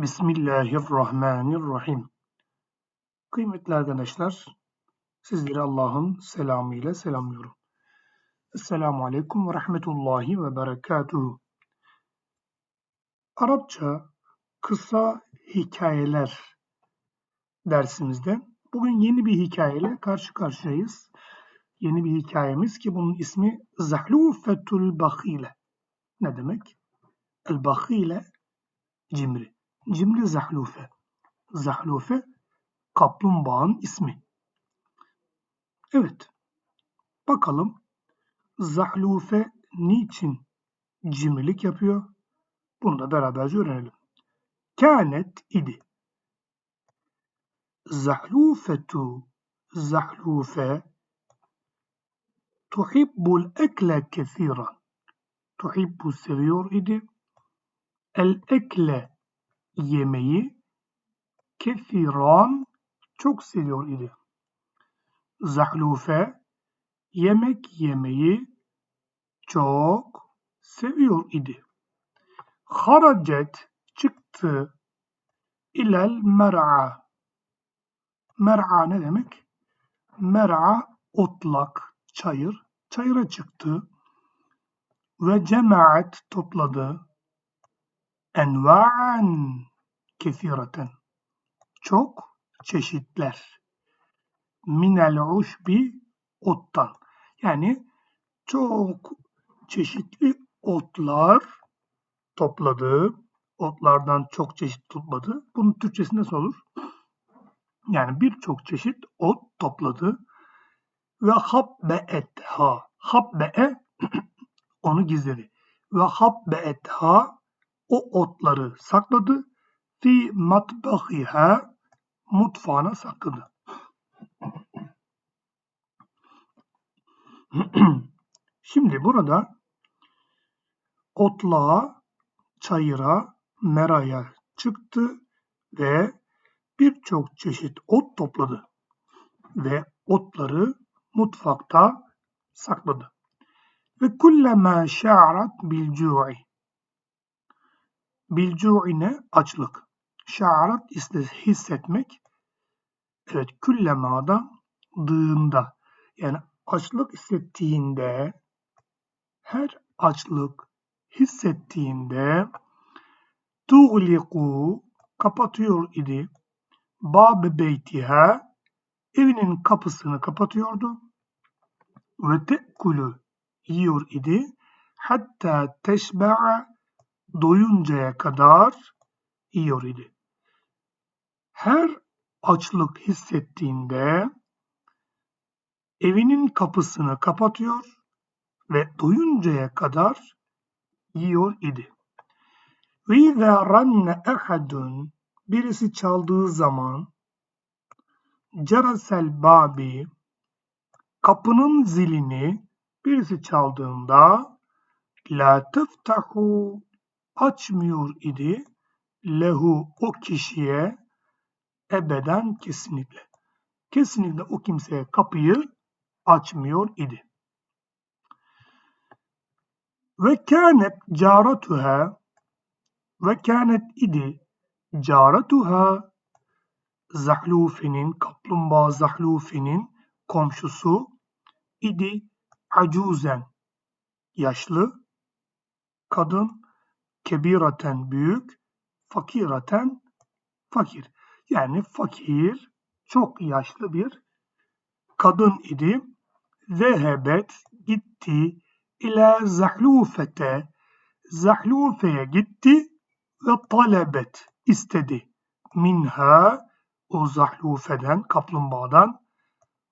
Bismillahirrahmanirrahim. Kıymetli arkadaşlar, sizleri Allah'ın selamıyla selamlıyorum. Esselamu Aleyküm ve Rahmetullahi ve Berekatuhu. Arapça kısa hikayeler dersimizde bugün yeni bir hikayeyle karşı karşıyayız. Yeni bir hikayemiz ki bunun ismi Zahlufetul Bakhile. Ne demek? El Bakhile cimri. Cimri Zahlufe. Zahlufe kaplumbağanın ismi. Evet. Bakalım Zahlufe niçin cimrilik yapıyor? Bunu da beraberce öğrenelim. Kânet idi. Zahlufetu Zahlufe tuhibbul ekle kesiran. Tuhibbu seviyor idi. El ekle yemeği kesiran çok seviyor idi. Zahlufe yemek yemeyi çok seviyor idi. Haracet çıktı ilel mer'a. Mer'a ne demek? Mer'a otlak, çayır. Çayıra çıktı ve cemaat topladı. Enva'an kesireten. Çok çeşitler. Minel uşbi ottan. Yani çok çeşitli otlar topladı. Otlardan çok çeşit topladı. Bunun Türkçesi nasıl olur? Yani birçok çeşit ot topladı. Ve habbeetha. Habbe'e onu gizledi. Ve habbeetha o otları sakladı. Fi matbahiha mutfağına sakladı. Şimdi burada otluğa, çayıra, meraya çıktı ve birçok çeşit ot topladı ve otları mutfakta sakladı. Ve kullema şa'rat bil cu'i bil cu'ine açlık. Şa'rat hissetmek. Evet küllemada dığında yani açlık hissettiğinde her açlık hissettiğinde tuğliku kapatıyor idi. Bab beytiha evinin kapısını kapatıyordu ve te'kulu yiyor idi hatta teşbe'a doyuncaya kadar yiyor idi. Her açlık hissettiğinde evinin kapısını kapatıyor ve doyuncaya kadar yiyor idi. Ve izâ ranne ehadun birisi çaldığı zaman cerasel babi kapının zilini birisi çaldığında la teftahu açmıyor idi lehu o kişiye ebeden kesinlikle. Kesinlikle o kimseye kapıyı açmıyor idi. Ve kânet caratuha ve kânet idi caratuha Zahlufe'nin, kaplumbağa Zahlufe'nin komşusu idi acuzen yaşlı kadın kebiraten büyük fakiraten fakir yani fakir çok yaşlı bir kadın idi. Zehebet gitti ila zahlufete. Zahlufeye gitti ve talebet istedi. Minha o zahlufeden kaplumbağadan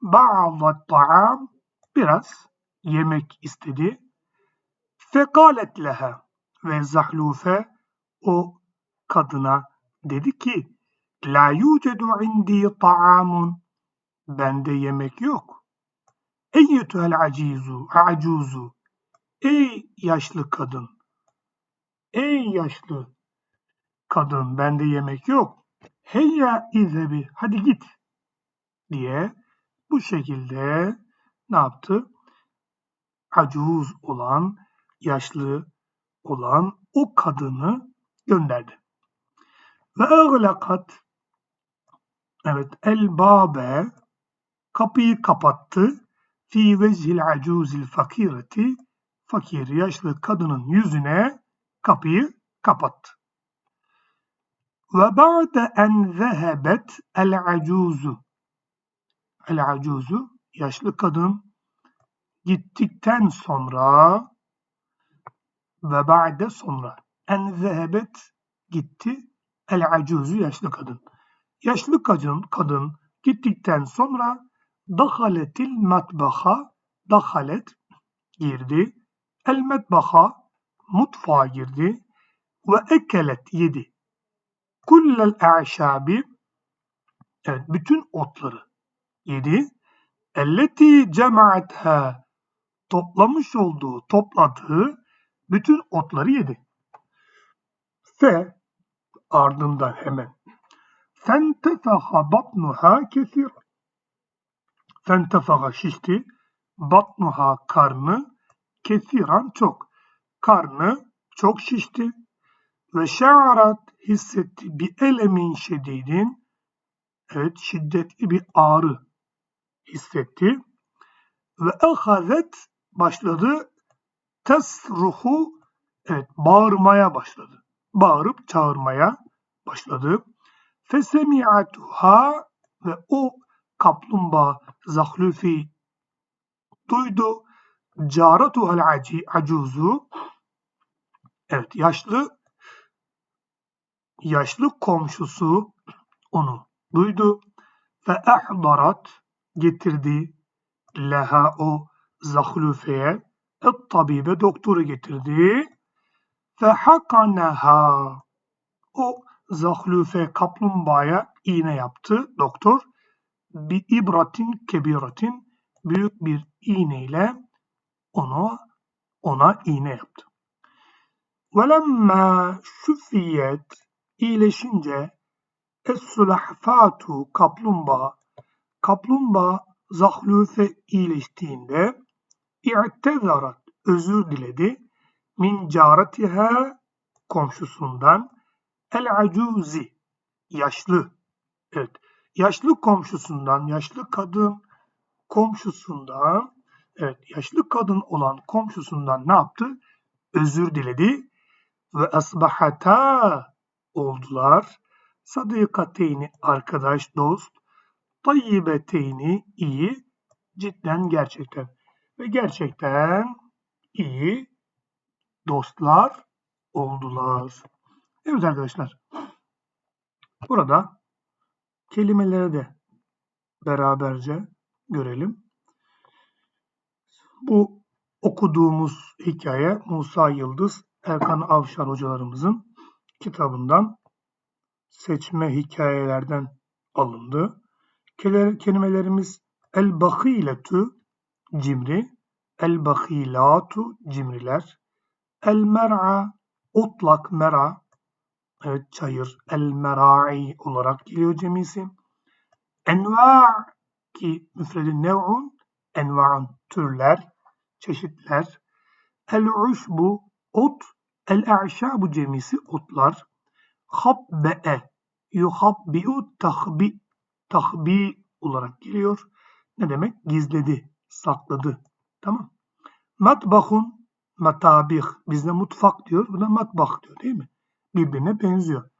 ba'da ta'am biraz yemek istedi. Fekalet leha ve Zahlufe o kadına dedi ki La yucedu indi ta'amun bende yemek yok. Eyyetühel acizu, acuzu Ey yaşlı kadın, ey yaşlı kadın bende yemek yok. Heyya izhebi hadi git diye bu şekilde ne yaptı? Acuz olan, yaşlı olan o kadını gönderdi. Ve eğlekat Evet, el babe kapıyı kapattı. Fi vecihil acuzil fakireti fakir yaşlı kadının yüzüne kapıyı kapattı. Ve ba'de en zehebet el acuzu el acuzu yaşlı kadın gittikten sonra ve ba'de sonra en zehebet gitti el acuzu yaşlı kadın. Yaşlı kadın, kadın gittikten sonra dahaletil matbaha dahalet girdi. El metbaha mutfağa girdi ve ekelet yedi. Kullel a'şabi evet bütün otları yedi. Elleti cemaatha toplamış olduğu, topladığı bütün otları yedi. Fe ardından hemen fentefaha batnuha kesir. Fentefaha şişti. Batnuha karnı kesiran çok. Karnı çok şişti. Ve şa'arat hissetti bir elemin şedidin evet şiddetli bir ağrı hissetti. Ve ehazet başladı tesruhu evet bağırmaya başladı. Bağırıp çağırmaya başladı. Fesemi'atuha ve o kaplumbağa Zahlüfi duydu. Caratuhal acuzu evet yaşlı yaşlı komşusu onu duydu ve ahdarat getirdi leha o zahlufeye et tabibe doktoru getirdi ve hakanaha o zahlufe kaplumbağaya iğne yaptı doktor. Bir ibratin kebiratin büyük bir iğneyle onu ona iğne yaptı. Velemma şüfiyet iyileşince es-sulahfatu kaplumbağa. Kaplumbağa zahlufe iyileştiğinde i'tezarat özür diledi. Min caratiha komşusundan el acuzi yaşlı evet yaşlı komşusundan yaşlı kadın komşusundan evet yaşlı kadın olan komşusundan ne yaptı? Özür diledi ve asbahata oldular. Sadikateyni arkadaş dost, tayyibeteyni iyi, cidden gerçekten ve gerçekten iyi dostlar oldular. Evet arkadaşlar. Burada kelimeleri de beraberce görelim. Bu okuduğumuz hikaye Musa Yıldız, Erkan Avşar hocalarımızın kitabından seçme hikayelerden alındı. Kelimelerimiz el-bahiletu cimri, el-bahilatu cimriler, el-mer'a otlak mera evet çayır el-merai olarak geliyor cemisi. Enva ki müfredi nev'un enva'un türler, çeşitler. El-uşbu ot, el-a'şabu cemisi otlar. Habbe'e yuhabbi'u tahbi tahbi olarak geliyor. Ne demek? Gizledi, sakladı. Tamam. Matbahun matabih. Bizde mutfak diyor. Bu da matbah diyor değil mi? Birbirine benziyor.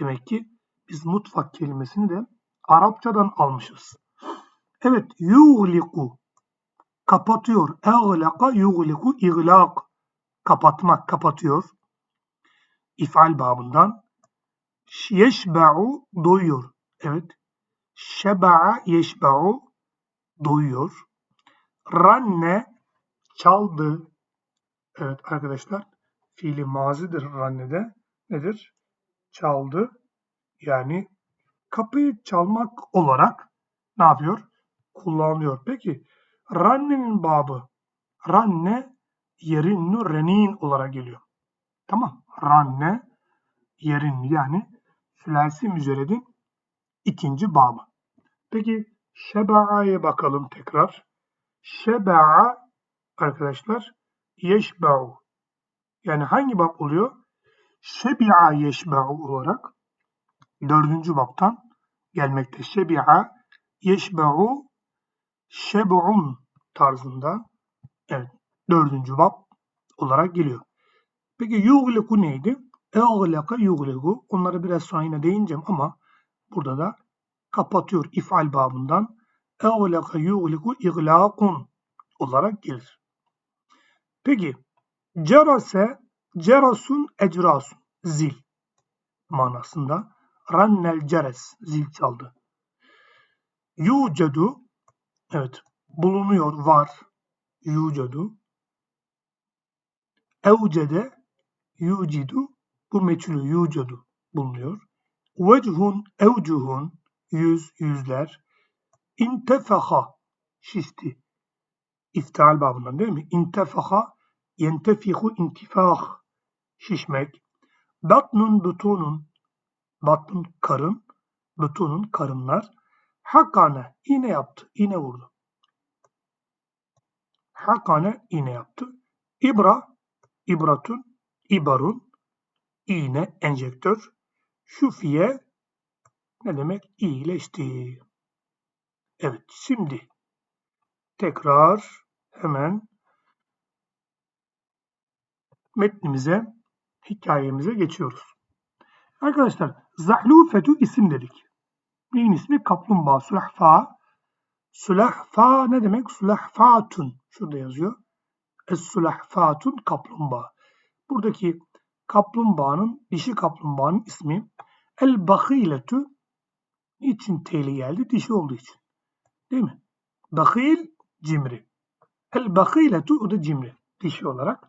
Demek ki biz mutfak kelimesini de Arapçadan almışız. Evet, yugliku kapatıyor. Eğlaka yugliku iglak kapatmak, kapatıyor. İfal babından. Yeşba'u doyuyor. Evet. Şeba'a yeşba'u doyuyor. Ranne çaldı. Evet arkadaşlar fiili mazidir rannede. Nedir? Çaldı. Yani kapıyı çalmak olarak ne yapıyor? Kullanılıyor. Peki rannenin babı ranne yerinnu renin olarak geliyor. Tamam. Ranne yerin yani sülasi mücerredin ikinci babı. Peki şeba'aya bakalım tekrar. Şeba'a arkadaşlar yeşba'u yani hangi bab oluyor? Şebi'a yeşba'u olarak dördüncü baptan gelmekte. Şebi'a, yeşbe'u, şeb'un tarzında evet, dördüncü bab olarak geliyor. Peki yugliku neydi? Eğlaka yugliku. Onları biraz sonra yine değineceğim ama burada da kapatıyor ifal babından. Eğlaka yugliku iglakun olarak gelir. Peki cerase cerasun ecrasun zil manasında. Rannel ceres zil çaldı. Yucedu evet bulunuyor var yucedu. Evcede yucidu bu meçhulü yucedu bulunuyor. Vechun evcuhun yüz yüzler. İntefeha şişti. İftial babından değil mi? İntefeha yentefihu intifah şişmek. Batnun butunun batnun karın butunun karınlar. Hakane iğne yaptı. iğne vurdu. Hakane iğne yaptı. İbra ibratun ibarun iğne enjektör. Şufiye ne demek? İyileşti. Evet şimdi tekrar hemen metnimize, hikayemize geçiyoruz. Arkadaşlar zahlufetü isim dedik. Neyin ismi? Kaplumbağa, sülahfa. Sülahfa ne demek? Sülahfatun. Şurada yazıyor. Es-sülahfatun kaplumbağa. Buradaki kaplumbağanın, dişi kaplumbağanın ismi el-bahiletü. Niçin teyli geldi? Dişi olduğu için. Değil mi? Bahil, cimri. El-bahiletü o da cimri. Dişi olarak.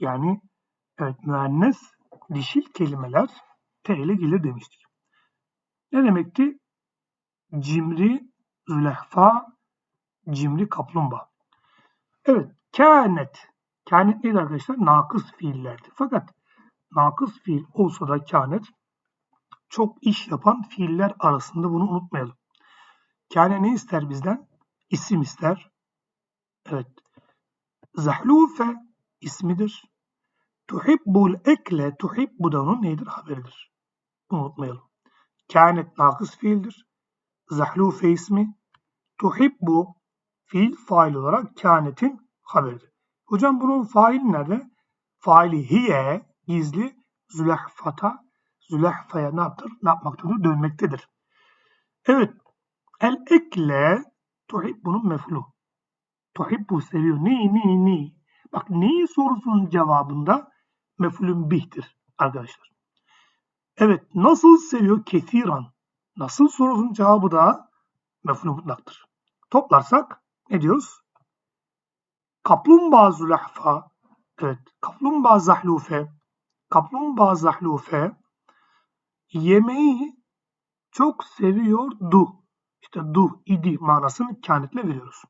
Yani evet müennes dişil kelimeler T ile gelir demiştik. Ne demekti? Cimri, zülehfa, cimri kaplumbağa. Evet, kânet. Kânet neydi arkadaşlar? Nakıs fiillerdi. Fakat nakıs fiil olsa da kânet çok iş yapan fiiller arasında bunu unutmayalım. Kâne ne ister bizden? İsim ister. Evet. Zahlufe ismidir. Tuhibbul ekle, tuhibbu da onun neydir? Haberidir. Bunu unutmayalım. Kânet nakıs fiildir. Zahlufe ismi. Tuhibbu fiil fail olarak kânetin haberidir. Hocam bunun faili nerede? Faili hiye, gizli, zülehfata, zülehfaya ne yaptır? Ne yapmaktadır? Dönmektedir. Evet. El ekle tuhibbunun meflu. Tuhibbu seviyor. Ni ni ni. Bak neyi sorusunun cevabında mefulün bihtir arkadaşlar. Evet nasıl seviyor kethiran? Nasıl sorusunun cevabı da mefulün mutlaktır. Toplarsak ne diyoruz? Kaplumbağa zülahfa, evet kaplumbağa zahlufe, kaplumbağa zahlufe yemeği çok seviyordu. İşte du, idi manasını kânetle veriyoruz.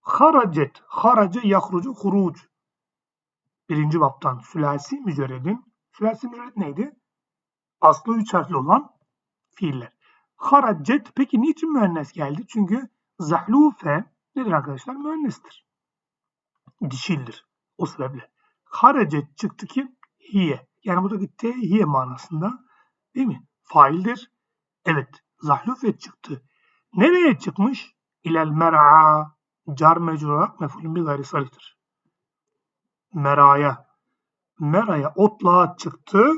Haracet, harace yahrucu huruc. Birinci baptan sülasi mücerredin. Sülasi mücerred neydi? Aslı üç harfli olan fiiller. Haracet peki niçin müennes geldi? Çünkü zahlufe nedir arkadaşlar? Müennestir. Dişildir. O sebeple. Haracet çıktı ki hiye. Yani buradaki te hiye manasında değil mi? Faildir. Evet. Zahlufe çıktı. Nereye çıkmış? İlel mer'a. Car mecrur olarak mefulün bir gayri salihtir. Meraya. Meraya otluğa çıktı.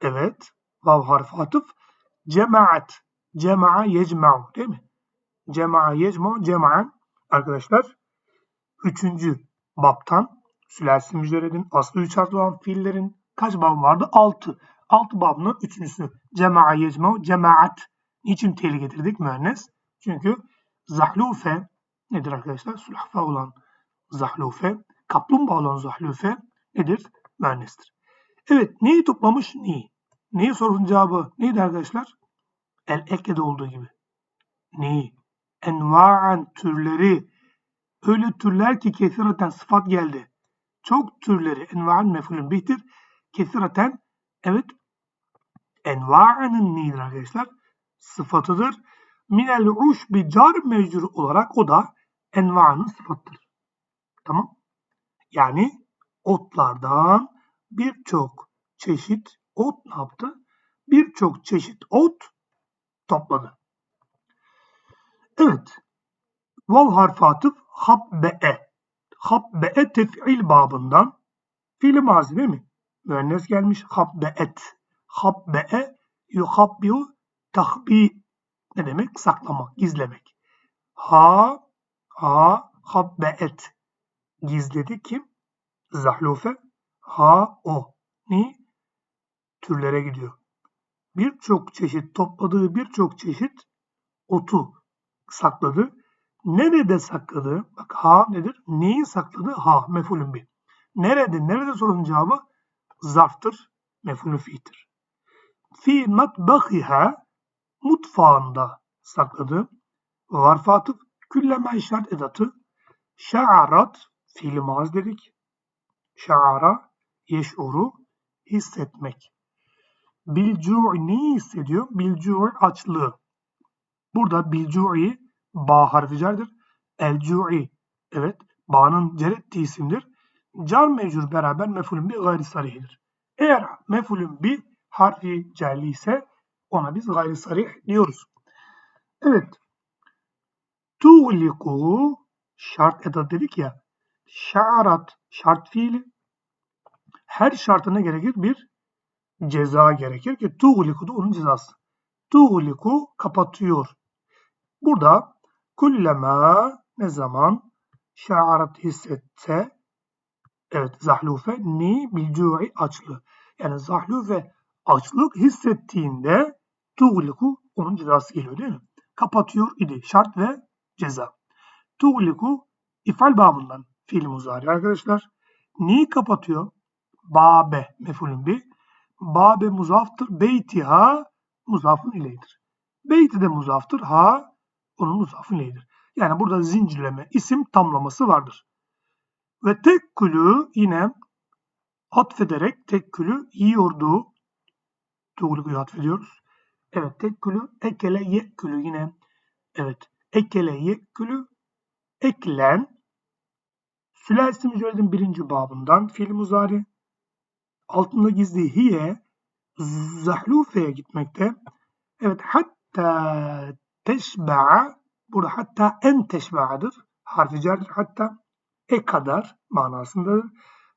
Evet. Vav harfi atıf. Cemaat. Cema'a yecma'u değil mi? Cema'a yecma'u cema'an. Arkadaşlar üçüncü baptan sülasi mücerredin aslı üç harfli olan fiillerin kaç bab vardı? Altı. Altı babının üçüncüsü. Cema'a yecma'u cemaat. Niçin teli getirdik müennes? Çünkü zahlufe nedir arkadaşlar? Sulhfa olan zahlufe, kaplumbağa olan zahlufe nedir? Müennestir. Evet, neyi toplamış? Ni. Neyi sorunun cevabı neydi arkadaşlar? El ekkede olduğu gibi. Ni. Enva'an türleri. Öyle türler ki kesiraten sıfat geldi. Çok türleri. Enva'an mefulün bihtir. Kesiraten evet enva'anın nidir arkadaşlar? Sıfatıdır. Minel uş bir car mecrur olarak o da enva'nın sıfattır. Tamam. Yani otlardan birçok çeşit ot ne yaptı? birçok çeşit ot topladı. Evet. Vav harfi atıf habbe'e. Habbe'e tef'il babından fiili mazi değil mi? Müennes gelmiş habbe'et. Habbe'e yuhabbiu tahbi ne demek? Saklamak, gizlemek. Ha, ha, habbe'et. Gizledi kim? Zahlufe. Ha, o. Ni? Türlere gidiyor. Birçok çeşit, topladığı birçok çeşit otu sakladı. Nerede sakladı? Bak ha nedir? Neyi sakladı? Ha mefulün bir. Nerede? Nerede sorunun cevabı? Zarftır. Mefulün fi'tir. Fi matbahiha mutfağında sakladı. Varf atıf külleme işaret edatı. Şa'arat fiil maz dedik. Şa'ara yeş'uru hissetmek. Bilcu'i neyi hissediyor? Bilcu'i açlığı. Burada bilcu'i ba harfi cerdir. El-cu'i evet ba'nın cer ettiği isimdir. Car mecrur beraber mefulün bir gayri sarihdir. Eğer mefulün bir harfi cerli ise ona biz gayri sarih diyoruz. Evet. Tuğliku şart edat dedik ya. Şarat şart fiili. Her şartına gerekir bir ceza gerekir ki tuğliku da onun cezası. Tuğliku kapatıyor. Burada kullema ne zaman şa'arat hissetse evet zahlufe ni bilcu'i açlı. Yani zahlufe açlık hissettiğinde tuğliku onun cezası geliyor değil mi? Kapatıyor idi. Şart ve ceza. Tuğliku ifal babından fiil muzari arkadaşlar. Neyi kapatıyor? Babe mefulün bir. Babe muzaftır. Beytiha muzafın ileydir. Beyti de muzaftır. Ha onun muzafın ileydir. Yani burada zincirleme, isim tamlaması vardır. Ve tek külü yine atfederek tek külü yiyordu. Tuğlukuyu atfediyoruz. Evet tek külü ekele yekkülü yine. Evet ekele yekkülü eklen Sülasi mücerredin birinci babından fiil muzari altında gizli hiye zahlufeye gitmekte. Evet hatta teşba'a burada hatta en teşba'adır. Harfi cerdir hatta e kadar manasındadır.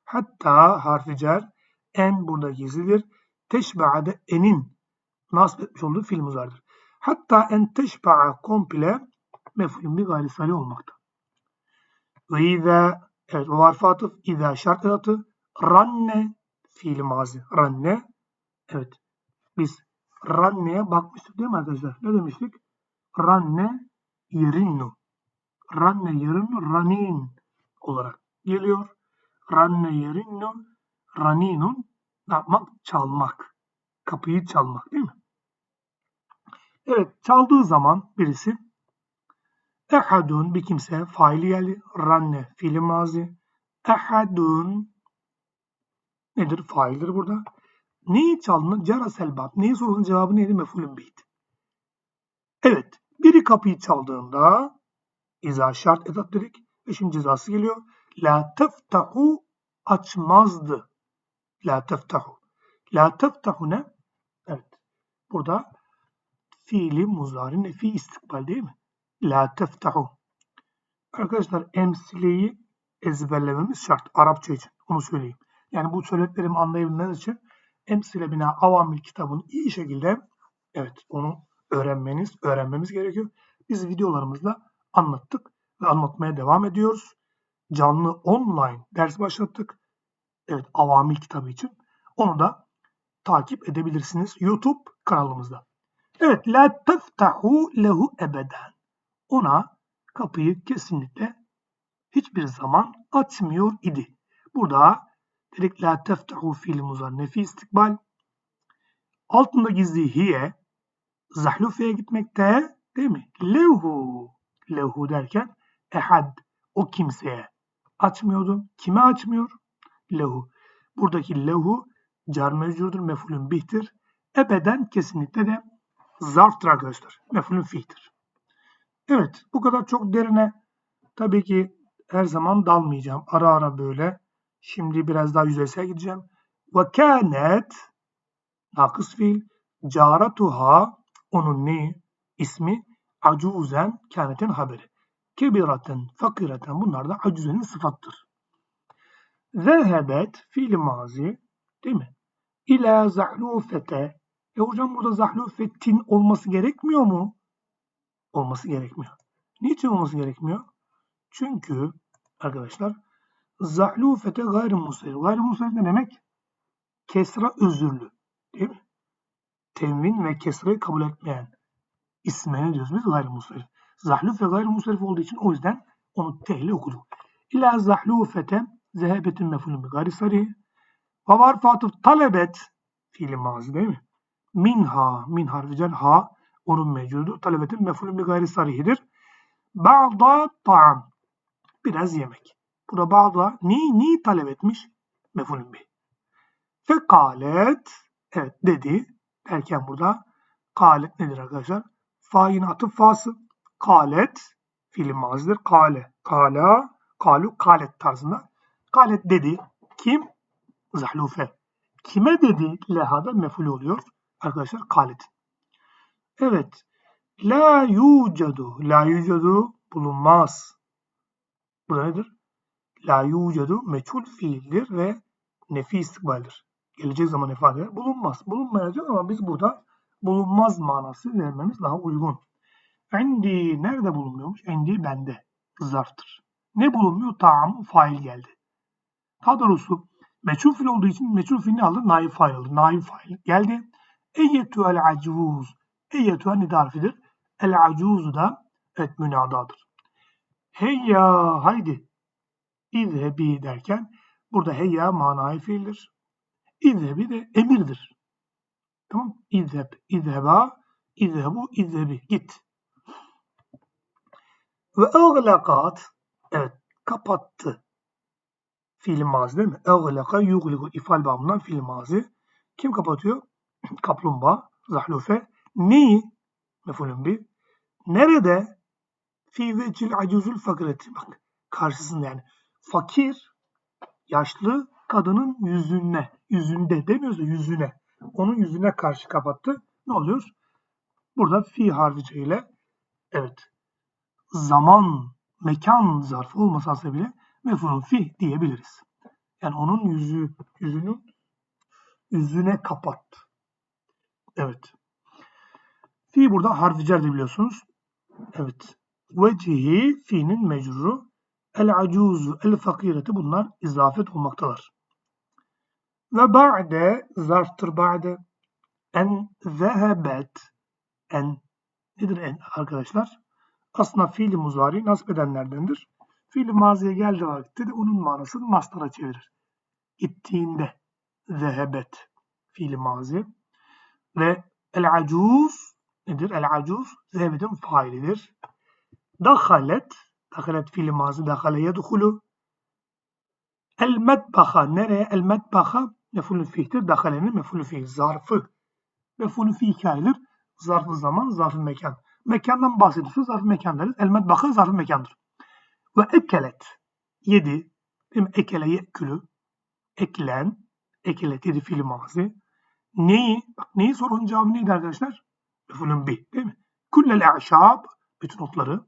Hatta harfi cer en burada gizlidir. Teşba'da enin nasip etmiş olduğu fiil muzaridir. Hatta en teşba'a komple mefulün bir gayri olmakta. Ve izâ evet o harfi atıf izâ şart edatı ranne fiil mazi. Ranne evet biz ranne'ye bakmıştık değil mi arkadaşlar? Ne demiştik? Ranne yerinnu. Ranne yerinnu ranin olarak geliyor. Ranne yerinnu raninun yapmak? Çalmak. Kapıyı çalmak değil mi? Evet çaldığı zaman birisi ehadun bir kimse faili geldi. Ranne fiili mazi. Ehadun nedir? Faildir burada. Neyi çaldığını cara selbab. Neyi sorunun cevabı neydi? Mefulün beyt. Evet. Biri kapıyı çaldığında izah şart edat dedik. Ve şimdi cezası geliyor. La teftahu açmazdı. La teftahu. La teftahu ne? Evet. Burada fiili muzari nefi istikbal değil mi? La teftahu. Arkadaşlar emsileyi ezberlememiz şart. Arapça için. Onu söyleyeyim. Yani bu söylediklerimi anlayabilmeniz için emsile bina avamil kitabını iyi şekilde evet onu öğrenmeniz, öğrenmemiz gerekiyor. Biz videolarımızla anlattık ve anlatmaya devam ediyoruz. Canlı online ders başlattık. Evet avamil kitabı için. Onu da takip edebilirsiniz YouTube kanalımızda. Evet la teftahu lehu ebeden. Ona kapıyı kesinlikle hiçbir zaman açmıyor idi. Burada dedik la teftahu fiil muzar nefi istikbal. Altında gizli hiye zahlufeye gitmekte değil mi? Lehu lehu derken ehad o kimseye açmıyordu. Kime açmıyor? Lehu. Buradaki lehu car mevcurdur, mefulün bihtir. Ebeden kesinlikle de zarftır arkadaşlar. Mefulün fihtir. Evet bu kadar çok derine tabii ki her zaman dalmayacağım. Ara ara böyle. Şimdi biraz daha yüzeysel gideceğim. Ve kânet nakıs fiil Caratuha onun ne? ismi acuzen kânetin haberi. Kebiraten, fakireten bunlar da acuzenin sıfattır. Zehebet fiil mazi değil mi? İlâ zahlufete. E hocam burada zahlufetin olması gerekmiyor mu? Olması gerekmiyor. Niçin olması gerekmiyor? Çünkü arkadaşlar zahlufete gayrimusarif. Gayrimusarif ne demek? Kesra özürlü. Değil mi? Tenvin ve kesrayı kabul etmeyen isme ne diyoruz biz? Gayrimusarif. Zahluf ve gayrimusarif olduğu için o yüzden onu tehle okuduk. İlâ zahlufete zehebetin mefulün bi gayri sarih. Ve var fatıf talebet fiili mazi değil mi? Minha, min harfi cer ha onun mevcudu. Talebetin mefulün bi gayri sarihidir. Ba'da ta'am. Biraz yemek. Burada ba'da neyi, neyi talep etmiş? Mefulün bi. Fekalet evet dedi derken burada kalet nedir arkadaşlar? Fa'in atıf fası. Kalet fiili mazidir. Kale, kala, kalu, kalet tarzında. Kalet dedi. Kim? Zahlufe. Kime dedi? Lehada meful oluyor. Arkadaşlar kalet. Evet. La yucadu. La yucadu bulunmaz. Bu da nedir? La yucadu meçhul fiildir ve nefi istikbaldir. Gelecek zaman ifade eder. Bulunmaz. Bulunmayacak ama biz burada bulunmaz manası vermemiz daha uygun. Endi nerede bulunmuyormuş? Endi bende. Zarftır. Ne bulunmuyor? Ta'am fail geldi. Daha doğrusu meçhul fiil olduğu için meçhul fiil ne alır? Naib fail alır. Naib fail geldi. Eyyetü el acuz. Eyyetü el nidarfidir. El acuzu da evet münadadır. Heyya haydi. İzhebi derken burada heyya manayı fiildir. İzhebi de emirdir. Tamam. İzheb, izheba, izhebu, izhebi. Git. Ve ağlakat evet kapattı. Fiil mazi değil mi? Ağlaka yugliku ifal babından fiil mazi. Kim kapatıyor? Kaplumbağa, zahlufe. Neyi? Mefulün bir. Nerede? Fi vecil acuzul fakireti. Bak karşısında yani. Fakir, yaşlı kadının yüzüne, yüzünde demiyoruz da yüzüne. Onun yüzüne karşı kapattı. Ne oluyor? Burada fi harfi ile evet zaman, mekan zarfı olmasa bile mefulun fi diyebiliriz. Yani onun yüzü, yüzünün yüzüne kapat. Evet. Fi burada harfi cerdi biliyorsunuz. Evet. Vecihi fi'nin mecruru. El acuzu, el fakireti bunlar izafet olmaktalar. Ve ba'de zarftır ba'de. En zehebet. En nedir en arkadaşlar? Aslında fiili muzari nasip edenlerdendir. Fiili maziye geldiği vakitte de onun manasını mastara çevirir. Gittiğinde zehebet fiili mazi. Ve el acuz nedir? El acuz zehebetin failidir. Dakhalet dakhalet fiili mazi dakhale yedhulu. El medbaha nereye? El medbaha mefulü fihtir. Dakhalenin mefulü fih zarfı. Mefulü fih hikayedir. Zarfı zaman, zarfı mekan. Mekandan bahsediyorsa zarfı mekan deriz. El medbaha zarfı mekandır. Ve ekelet yedi. Değil mi? Ekele yekülü. Eklen. Ekelet yedi fiili mazi. Neyi? Bak neyi sorunun cevabı neydi arkadaşlar? Mefulün bi. Değil mi? Kullel a'şab. Bütün otları.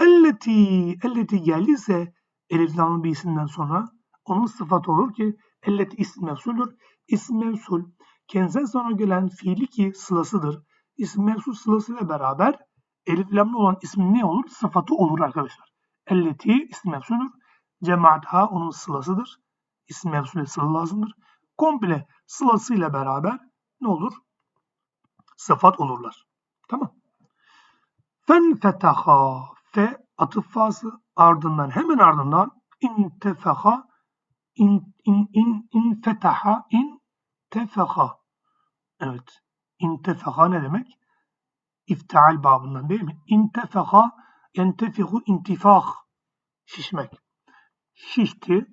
Elleti. Elleti geldiyse elif lamın birisinden sonra onun sıfat olur ki elleti isim mevsuldür. İsim mevsul kendisinden sonra gelen fiili ki sılasıdır. İsim mevsul sırasıyla beraber elif lamlı olan ismin ne olur? Sıfatı olur arkadaşlar. Elleti isim mevsuldür. Cemaat ha onun sırasıdır. İsim mevsule sıla lazımdır. Komple sırasıyla beraber ne olur? Sıfat olurlar. Tamam. Fen fetaha fe atıf ardından hemen ardından intefeha in in in in fetaha in tefeha evet intefeha ne demek? İftial babından değil mi? İntefeha yentefihu intifah şişmek. Şişti.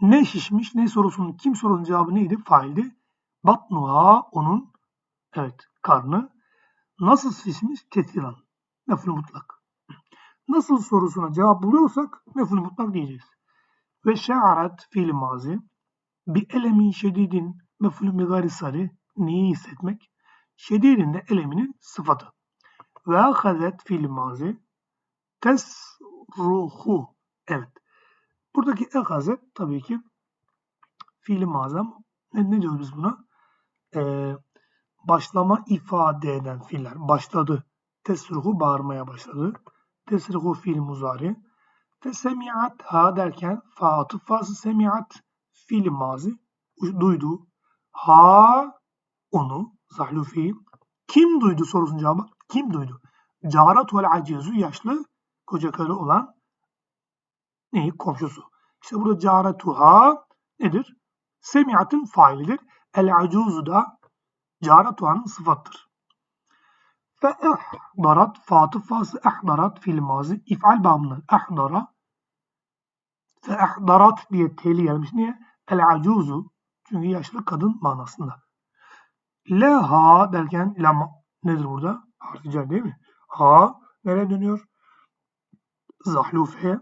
Ne şişmiş ne sorusunun kim sorusunun cevabı neydi? Faildi. Batnuha onun evet karnı nasıl şişmiş ketiran meful mutlak nasıl sorusuna cevap buluyorsak meful mutlak diyeceğiz. Ve şe'arat fiil mazi bi elemin şedidin meful migari sarı neyi hissetmek? şedidinde eleminin sıfatı. Ve ahazet fiil mazi tesruhu. Evet. Buradaki ehazet tabii ki fiili mazam. Ne, ne diyoruz biz buna? Ee, başlama ifade eden fiiller. Başladı. Tesruhu bağırmaya başladı. Tesruhu fiil muzari. Ve ha derken fa atıf fası semiat fiil mazi. Duydu. Ha onu zahlu fiil. Kim duydu sorusunun cevabı. Kim duydu? Carat vel acizu yaşlı koca karı olan neyi? Komşusu. İşte burada caratuha nedir? Semiatın failidir. El acuzu da caratuhanın sıfattır. Fe ehdarat fatıf fası ehdarat fil mazi if'al babından ehdara fe ehdarat diye teli gelmiş. Niye? El acuzu çünkü yaşlı kadın manasında. Leha derken la nedir burada? Harficer değil mi? Ha nereye dönüyor? Zahlufe'ye.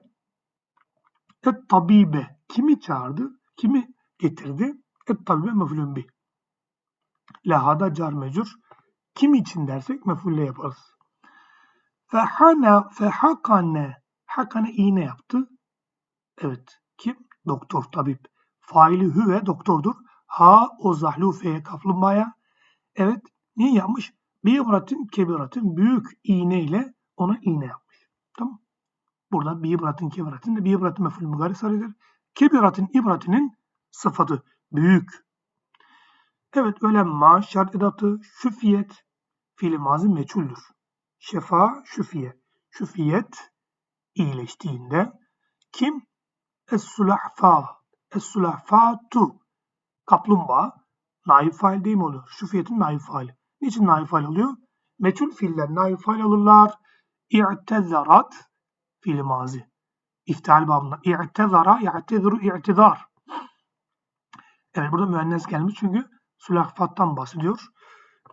Et tabibe kimi çağırdı? Kimi getirdi? Et tabibe mefulün bi. Lehada car mecur. Kim için dersek mefulle yaparız. Fehane, fehakane. Hakane iğne yaptı. Evet. Kim? Doktor, tabip. Faili hüve doktordur. Ha o zahlufeye kaplumbağaya. Evet. Niye yapmış? Bir ibratin kebiratin büyük iğne ile ona iğne yapmış. Tamam. Burada bir ibratin kebiratin de bir ibratin meful mugari sarıdır. Kebiratin ibratinin sıfatı büyük. Evet öyle ma şart edatı şüfiyet fiili mazi meçhuldür. Şefa şüfiye. Şüfiyet iyileştiğinde kim? Es-sulahfa. Es-sulahfatu. Kaplumbağa naib fail değil mi oluyor? Şüfiyetin naib faili. Niçin naib fail oluyor? Meçhul fiiller naib fail olurlar. İ'tezarat fiili mazi. İftihal babında. İ'tezara, i'tezru, i'tizar. Evet burada müennes gelmiş çünkü sülahfattan bahsediyor.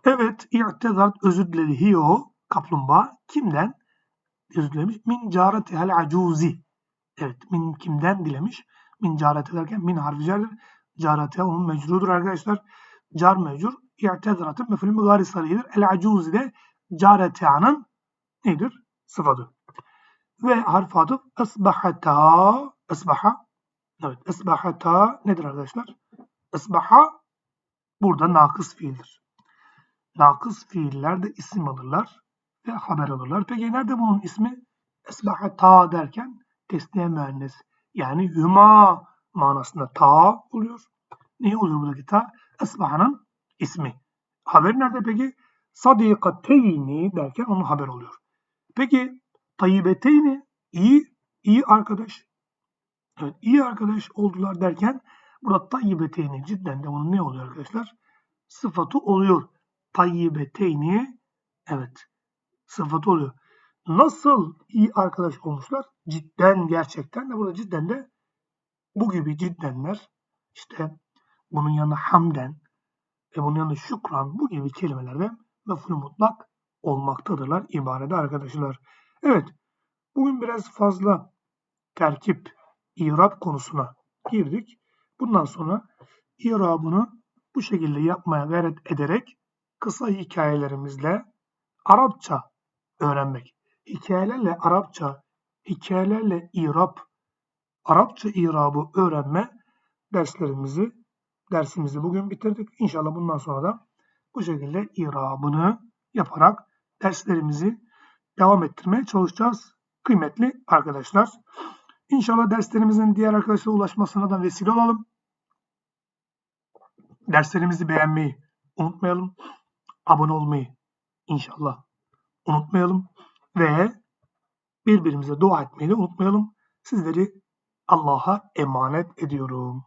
Evet, i'tezarat özür diledi. Hi o, kaplumbağa. Kimden? Özür dilemiş. Min caretihel acuzi. Evet, min kimden dilemiş? Min carete derken min harfi cardır. Carete onun mecrudur arkadaşlar. Car mecrur. İ'tezaratın mefulü mügari sarıdır. El acuzi de careteanın nedir? Sıfatı. Ve harf atıf esbahata esbaha evet esbahata nedir arkadaşlar? Esbaha burada nakıs fiildir. Nakıs fiiller de isim alırlar ve haber alırlar. Peki nerede bunun ismi? Esbahata derken tesniye müennes. Yani hüma manasında ta oluyor. Ne oluyor buradaki ta? Esbahanın ismi. Haber nerede peki? Sadikateyni derken onun haber oluyor. Peki tayyibeteyni iyi, iyi arkadaş. Evet, iyi arkadaş oldular derken burada tayyibeteyni cidden de onun ne oluyor arkadaşlar? Sıfatı oluyor. Tayyibeteyni evet sıfatı oluyor. Nasıl iyi arkadaş olmuşlar? Cidden gerçekten de burada cidden de bu gibi ciddenler işte bunun yanında hamden ve bunun yanında şükran bu gibi kelimelerde mefhul mutlak olmaktadırlar ibarede arkadaşlar. Evet, bugün biraz fazla terkip, irab konusuna girdik. Bundan sonra irabını bu şekilde yapmaya gayret ederek kısa hikayelerimizle Arapça öğrenmek. Hikayelerle Arapça, hikayelerle irab, Arapça irabı öğrenme derslerimizi, dersimizi bugün bitirdik. İnşallah bundan sonra da bu şekilde irabını yaparak derslerimizi devam ettirmeye çalışacağız kıymetli arkadaşlar. İnşallah derslerimizin diğer arkadaşlara ulaşmasına da vesile olalım. Derslerimizi beğenmeyi unutmayalım. Abone olmayı inşallah unutmayalım. Ve birbirimize dua etmeyi de unutmayalım. Sizleri Allah'a emanet ediyorum.